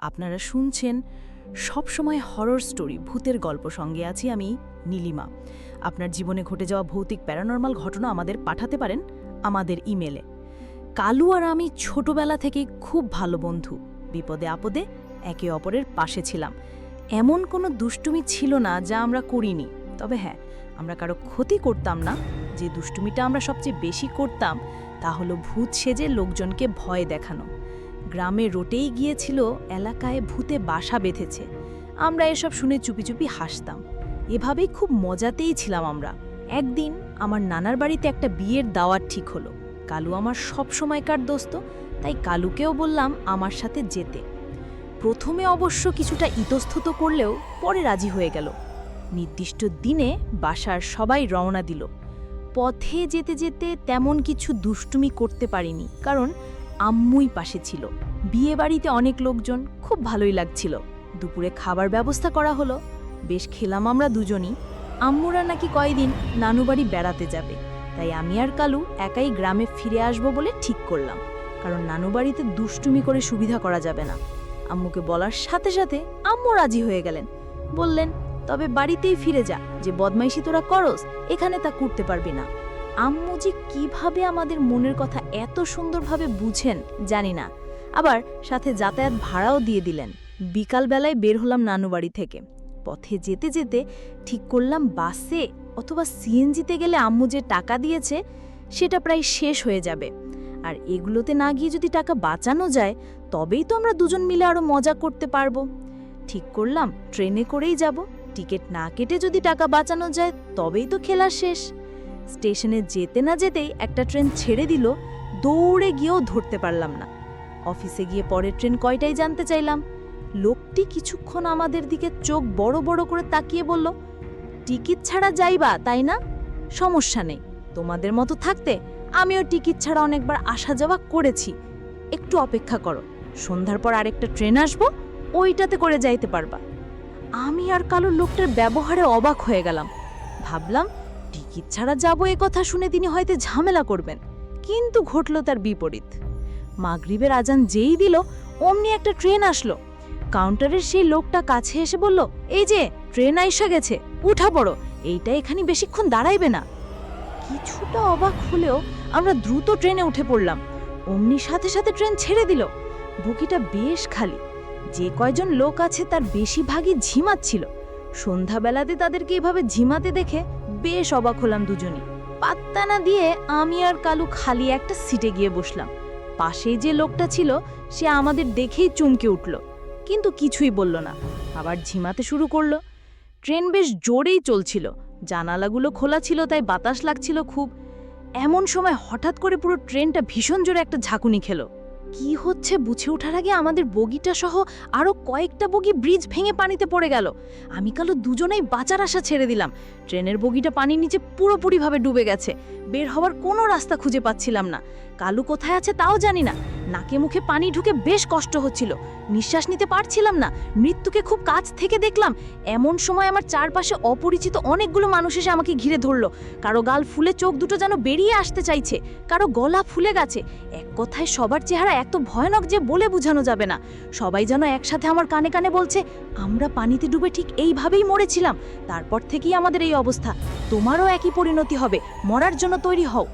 আপনারা শুনছেন সবসময় হরর স্টোরি ভূতের গল্প। সঙ্গে আছি আমি নীলিমা। আপনার জীবনে ঘটে যাওয়া ভৌতিক প্যারানর্মাল ঘটনা আমাদের পাঠাতে পারেন আমাদের ইমেলে কালু আর আমি ছোটবেলা থেকে খুব ভালো বন্ধু। বিপদে আপদে একে অপরের পাশে ছিলাম। এমন কোনো দুষ্টুমি ছিল না যা আমরা করিনি। তবে হ্যাঁ আমরা কারও ক্ষতি করতাম না। যে দুষ্টুমিটা আমরা সবচেয়ে বেশি করতাম, তা হলো ভূত সেজে লোকজনকে ভয় দেখানো। গ্রামে রোটেই গিয়েছিল, এলাকায় ভূতে বাসা বেঁধেছে। আমরা এসব শুনে চুপি চুপি হাসতাম। এভাবেই খুব মজাতেই ছিলাম আমরা। একদিন আমার নানার বাড়িতে একটা বিয়ের দাওয়াত ঠিক হলো। কালু আমার সব সময়কার দোস্ত, তাই কালুকেও বললাম আমার সাথে যেতে। প্রথমে অবশ্য কিছুটা ইতস্তত করলেও পরে রাজি হয়ে গেল। নির্দিষ্ট দিনে বাসার সবাই রওনা দিল। পথে যেতে যেতে তেমন কিছু দুষ্টুমি করতে পারিনি, কারণ আম্মুই পাশে ছিল। বিয়ে বাড়িতে অনেক লোকজন, খুব ভালোই লাগছিল। দুপুরে খাবার ব্যবস্থা করা হলো। বেশ খেলাম আমরা দুজনই। আম্মুরা নাকি কয়দিন নানু বাড়ি বেড়াতে যাবে। তাই আমি আর কালু একাই গ্রামে ফিরে আসব বলে ঠিক করলাম। কারণ নানু বাড়িতে দুষ্টুমি করে সুবিধা করা যাবে না। আম্মুকে বলার সাথে সাথে আম্মু রাজি হয়ে গেলেন। বললেন, তবে বাড়িতেই ফিরে যা। যে বদমাইশি তোরা করস, এখানে তা করতে পারবি না। আম্মু যে কীভাবে আমাদের মনের কথা এত সুন্দরভাবে বুঝেন, জানি না। আবার সাথে যাতায়াত ভাড়াও দিয়ে দিলেন। বিকালবেলায় বের হলাম নানুবাড়ি থেকে। পথে যেতে যেতে ঠিক করলাম বাসে অথবা সিএনজিতে গেলে আম্মু যে টাকা দিয়েছে, সেটা প্রায় শেষ হয়ে যাবে। আর এগুলোতে না গিয়ে যদি টাকা বাঁচানো যায়, তবেই তো আমরা দুজন মিলে আরও মজা করতে পারব। ঠিক করলাম, ট্রেনে করেই যাব। টিকিট না কেটে যদি টাকা বাঁচানো যায়, তবেই তো খেলা শেষ। স্টেশনে যেতে না যেতেই একটা ট্রেন ছেড়ে দিল, দৌড়ে গিয়েও ধরতে পারলাম না। অফিসে গিয়ে পরের ট্রেন কয়টাই জানতে চাইলাম। লোকটি কিছুক্ষণ আমাদের দিকে চোখ বড় বড় করে তাকিয়ে বলল, টিকিট ছাড়া যাইবা, তাই না? সমস্যা নেই। তোমাদের মতো থাকতে আমিও টিকিট ছাড়া অনেকবার আসা যাওয়া করেছি। একটু অপেক্ষা করো, সন্ধ্যার পর আরেকটা ট্রেন আসব, ওইটাতে করে যাইতে পারবা। আমি আর কালো লোকটার ব্যবহারে অবাক হয়ে গেলাম। ভাবলাম টিকিট ছাড়া যাব এ কথা শুনে তিনি হয়তো ঝামেলা করবেন। কিন্তু ঘটল তার বিপরীত। মাগরিবের আজান যেই দিল, অমনি একটা ট্রেন আসলো। কাউন্টারের সেই লোকটা কাছে এসে বলল, এই যে, ট্রেন আইসা গেছে, উঠা পড়ো, এইটা এখানে বেশিক্ষণ দাঁড়াইবে না। কিছুটা অবাক হলেও আমরা দ্রুত ট্রেনে উঠে পড়লাম। অমনি সাথে সাথে ট্রেন ছেড়ে দিল। বুকিটা বেশ খালি। যে কয়জন লোক আছে তার বেশিরভাগই ঝিমাচ্ছিল। সন্ধ্যাবেলাতে তাদেরকে এভাবে ঝিমাতে দেখে বেশ অবাক হলাম দুজনই। পাত্তা না দিয়ে আমি আর কালু খালি একটা সিটে গিয়ে বসলাম। পাশেই যে লোকটা ছিল, সে আমাদের দেখেই চমকে উঠল, কিন্তু কিছুই বলল না। আবার ঝিমাতে শুরু করল। ট্রেন বেশ জোরেই চলছিল। জানালাগুলো খোলা ছিল, তাই বাতাস লাগছিল খুব। এমন সময় হঠাৎ করে পুরো ট্রেনটা ভীষণ জোরে একটা ঝাঁকুনি খেলো। কি হচ্ছে বুঝে ওঠার আগে আমাদের বগিটা সহ আরও কয়েকটা বগি ব্রিজ ভেঙে পানিতে পড়ে গেল। আমি কালো দুজনেই বাঁচার আশা ছেড়ে দিলাম। ট্রেনের বগিটা পানির নিচে পুরোপুরিভাবে ডুবে গেছে। বের হওয়ার কোনো রাস্তা খুঁজে পাচ্ছিলাম না। কালু কোথায় আছে তাও জানি না। নাকে মুখে পানি ঢুকে বেশ কষ্ট হচ্ছিল। নিঃশ্বাস নিতে পারছিলাম না। মৃত্যুকে খুব কাছ থেকে দেখলাম। এমন সময় আমার চারপাশে অপরিচিত অনেকগুলো মানুষ এসে আমাকে ঘিরে ধরলো। কারও গাল ফুলে চোখ দুটো যেন বেরিয়ে আসতে চাইছে। কারও গলা ফুলে গেছে। এক কথায় সবার চেহারা এত ভয়ানক যে বলে বোঝানো যাবে না। সবাই যেন একসাথে আমার কানে কানে বলছে, আমরা পানিতে ডুবে ঠিক এইভাবেই মরেছিলাম। তারপর থেকেই আমাদের এই অবস্থা। তোমারও একই পরিণতি হবে। মরার জন্য তৈরি হও।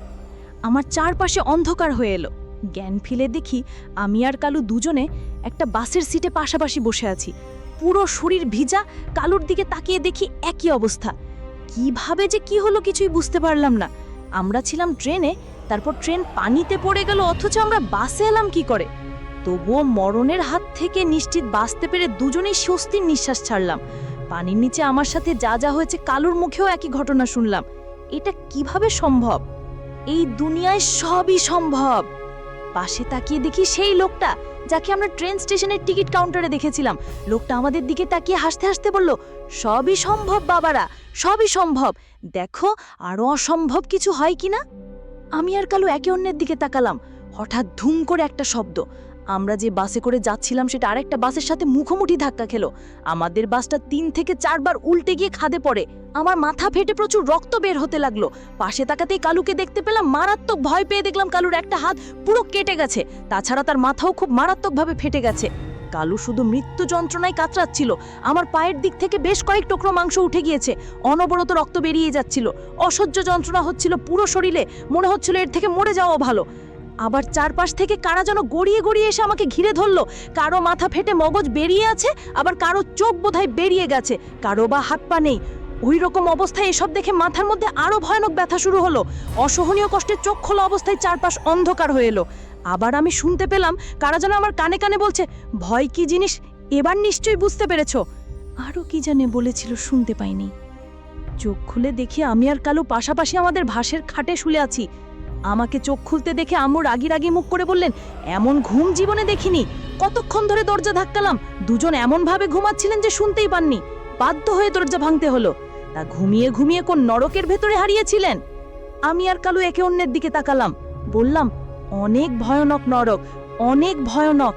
আমার চারপাশে অন্ধকার হয়ে এলো। জ্ঞান ফিলে দেখি আমি আর কালু দুজনে একটা বাসের সিটে পাশাপাশি বসে আছি। পুরো শরীর ভিজা, কালুর দিকে তাকিয়ে দেখি একই অবস্থা। কীভাবে যে কি হলো কিছুই বুঝতে পারলাম না। আমরা ছিলাম ট্রেনে, তারপর ট্রেন পানিতে পড়ে গেল, অথচ আমরা বাসে এলাম কি করে? তবুও মরণের হাত থেকে নিশ্চিত বাঁচতে পেরে দুজনেই স্বস্তির নিঃশ্বাস ছাড়লাম। পানির নিচে আমার সাথে যা যা হয়েছে কালুর মুখেও একই ঘটনা শুনলাম। এটা কীভাবে সম্ভব? এই দুনিয়ায় সবই সম্ভব! পাশে তাকিয়ে দেখি সেই লোকটা, যাকে আমরা ট্রেন স্টেশনের টিকিট কাউন্টারে দেখেছিলাম। লোকটা আমাদের দিকে তাকিয়ে হাসতে হাসতে বলল, সবই সম্ভব বাবারা, সবই সম্ভব। দেখো আরও অসম্ভব কিছু হয় কি না আমি আর কালো একে অন্যের দিকে তাকালাম। হঠাৎ ধুম করে একটা শব্দ। আমরা যে বাসে করে যাচ্ছিলাম সেটা আরেকটা বাসের সাথে মুখোমুখি ধাক্কা খেলো। আমাদের বাসটা তিন থেকে চারবার উল্টে গিয়ে খাদে পড়ে। আমার মাথা ফেটে প্রচুর রক্ত বের হতে লাগল। পাশে তাকাতেই কালুকে দেখতে পেলাম মারাত্মক ভয় পেয়ে দেখলাম কালুর একটা হাত পুরো কেটে গেছে। তাছাড়া তার মাথাও খুব মারাত্মকভাবে ফেটে গেছে। কালু শুধু মৃত্যু যন্ত্রণায় কাতরাচ্ছিল। আমার পায়ের দিক থেকে বেশ কয়েক টুকরো মাংস উঠে গিয়েছে। অনবরত রক্ত বেরিয়ে যাচ্ছিল। অসহ্য যন্ত্রণা হচ্ছিল পুরো শরীরে। মনে হচ্ছিল এর থেকে মরে যাওয়া ভালো। আবার চারপাশ থেকে কারা যেন গড়িয়ে গড়িয়ে এসে আমাকে ঘিরে ধরলো। কারও মাথা ফেটে মগজ বেরিয়ে আছে, আবার কারও চোখ বোধহয় বেরিয়ে গেছে। কারও বা হাত পা নেই। ওই রকম অবস্থায় এসব দেখে মাথার মধ্যে আরও ভয়ানক ব্যথা শুরু হলো। অসহনীয় কষ্টে চোখ খোলা অবস্থায় চারপাশ অন্ধকার হয়ে এলো। আবার আমি শুনতে পেলাম, কারা যেন আমার কানে কানে বলছে, ভয় কি জিনিস? এবার নিশ্চয়ই বুঝতে পেরেছ। আরও কি জানে বলেছিল শুনতে পাইনি। চোখ খুলে দেখি আমি আর কালু পাশাপাশি আমাদের ভাসের খাটে শুলে আছি। আমাকে চোখ খুলতে দেখে আম্মু রাগি রাগি মুখ করে বললেন, এমন ঘুম জীবনে দেখিনি। কতক্ষণ ধরে দরজা ধাক্কালাম। দুজন এমনভাবে ঘুমাচ্ছিলেন যে শুনতেই পাননি। বাধ্য হয়ে দরজা ভাঙতে হলো। তা ঘুমিয়ে ঘুমিয়ে কোন নরকের ভেতরে হারিয়েছিলেন? আমি আর কালু একে অন্যের দিকে তাকালাম। বললাম, অনেক ভয়ানক নরক, অনেক ভয়ানক।